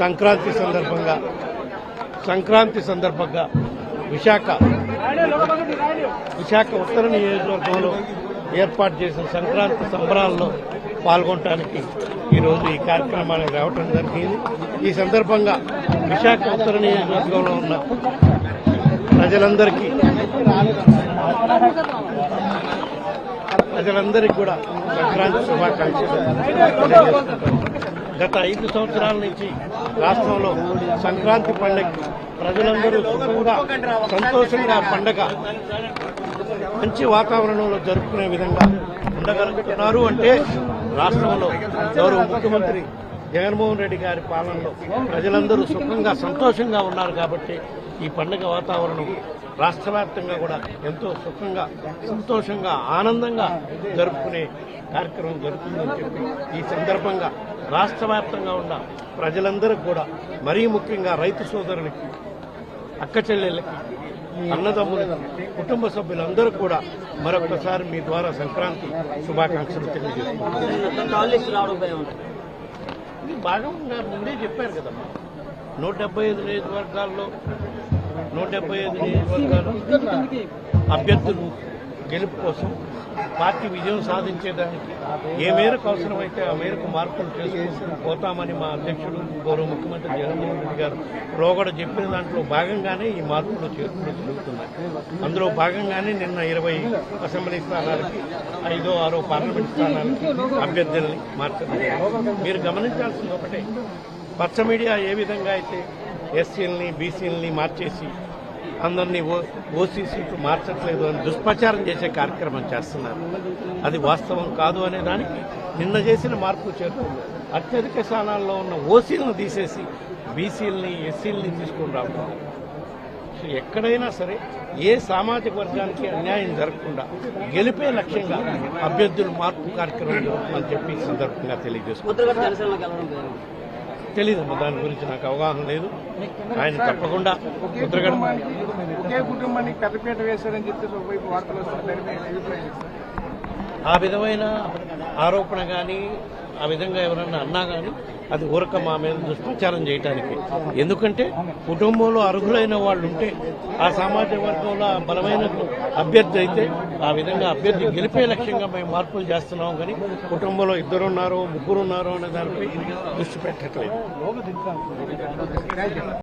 సంక్రాంతి సందర్భంగా సంక్రాంతి సందర్భంగా విశాఖ విశాఖ ఉత్తర నియోజకవర్గంలో ఏర్పాటు చేసిన సంక్రాంతి సంబరాల్లో పాల్గొనడానికి ఈరోజు ఈ కార్యక్రమానికి రావటం జరిగింది. ఈ సందర్భంగా విశాఖ ఉత్తర నియోజకవర్గంలో ఉన్న ప్రజలందరికీ ప్రజలందరికీ కూడా సంక్రాంతి శుభాకాంక్షలు గత ఐదు సంవత్సరాల నుంచి రాష్ట్రంలో సంక్రాంతి పండుగ ప్రజలందరూ సుఖంగా సంతోషంగా పండగ మంచి వాతావరణంలో జరుపుకునే విధంగా ఉండగలుగుతున్నారు అంటే రాష్ట్రంలో గౌరవ ముఖ్యమంత్రి జగన్మోహన్ రెడ్డి గారి పాలనలో ప్రజలందరూ సుఖంగా సంతోషంగా ఉన్నారు కాబట్టి ఈ పండుగ వాతావరణం రాష్ట్ర వ్యాప్తంగా కూడా ఎంతో సుఖంగా సంతోషంగా ఆనందంగా జరుపుకునే కార్యక్రమం జరుగుతుందని చెప్పి ఈ సందర్భంగా రాష్ట్ర వ్యాప్తంగా ఉన్న ప్రజలందరికీ కూడా మరీ ముఖ్యంగా రైతు సోదరులకి అక్క చెల్లెళ్ళకి అన్నదమ్ములకి కుటుంబ సభ్యులందరూ కూడా మరొకసారి మీ ద్వారా సంక్రాంతి శుభాకాంక్షలు తెలియజేస్తున్నాను. ఇది భాగంగా ముందే చెప్పారు కదా నూట డెబ్బై ఐదు నియోజకవర్గాల్లో డెబ్బై ఐదు నియోజకవర్గాలు అభ్యర్థులు గెలుపు కోసం పార్టీ విజయం సాధించేదానికి ఏ మేరకు అవసరమైతే ఆ మేరకు మార్పులు చేసుకుంటూ పోతామని మా అధ్యక్షుడు గౌరవ ముఖ్యమంత్రి జగన్మోహన్ రెడ్డి గారు లోగడ చెప్పిన దాంట్లో భాగంగానే ఈ మార్పులు చేర్పులు జరుగుతున్నాయి. అందులో భాగంగానే నిన్న ఇరవై అసెంబ్లీ స్థానాలకి ఐదో ఆరో పార్లమెంట్ స్థానాలకి అభ్యర్థుల్ని మార్చడం మీరు గమనించాల్సింది ఒకటే పచ్చ మీడియా ఏ విధంగా అయితే ఎస్సీలని బీసీలని మార్చేసి అందరినీ ఓ ఓసీ మార్చట్లేదు అని దుష్ప్రచారం చేసే కార్యక్రమం చేస్తున్నారు. అది వాస్తవం కాదు అనే దానికి నిన్న చేసిన మార్పు చేరుతుంది అత్యధిక స్థానాల్లో ఉన్న ఓసీలను తీసేసి బీసీలని ఎస్సీలని తీసుకుని రావడం. సో ఎక్కడైనా సరే ఏ సామాజిక వర్గానికి అన్యాయం జరగకుండా గెలిపే లక్ష్యంగా అభ్యర్థులు మార్పు కార్యక్రమం జరుగుతుందని చెప్పి సందర్భంగా తెలియజేసుకుంటారు తెలియదమ్మా దాని గురించి నాకు అవగాహన లేదు. ఆయన తప్పకుండా ముద్రగడ ఒకే కుటుంబానికి పెద్దపీట వేశారని చెప్పేసి ఒకవైపు వార్తలు వస్తున్నాయి? ఆ విధమైన ఆరోపణ కానీ ఆ విధంగా ఎవరన్నా అన్నా కానీ అది ఊరక మా మీద దుష్ప్రచారం చేయటానికి. ఎందుకంటే కుటుంబంలో అర్హులైన వాళ్ళు ఉంటే ఆ సామాజిక వర్గంలో ఆ బలమైన అభ్యర్థి అయితే ఆ విధంగా అభ్యర్థి గెలిపే లక్ష్యంగా మేము మార్పులు చేస్తున్నాం కానీ కుటుంబంలో ఇద్దరున్నారో ముగ్గురున్నారో అనే దానిపై దృష్టి పెట్టట్లేదు.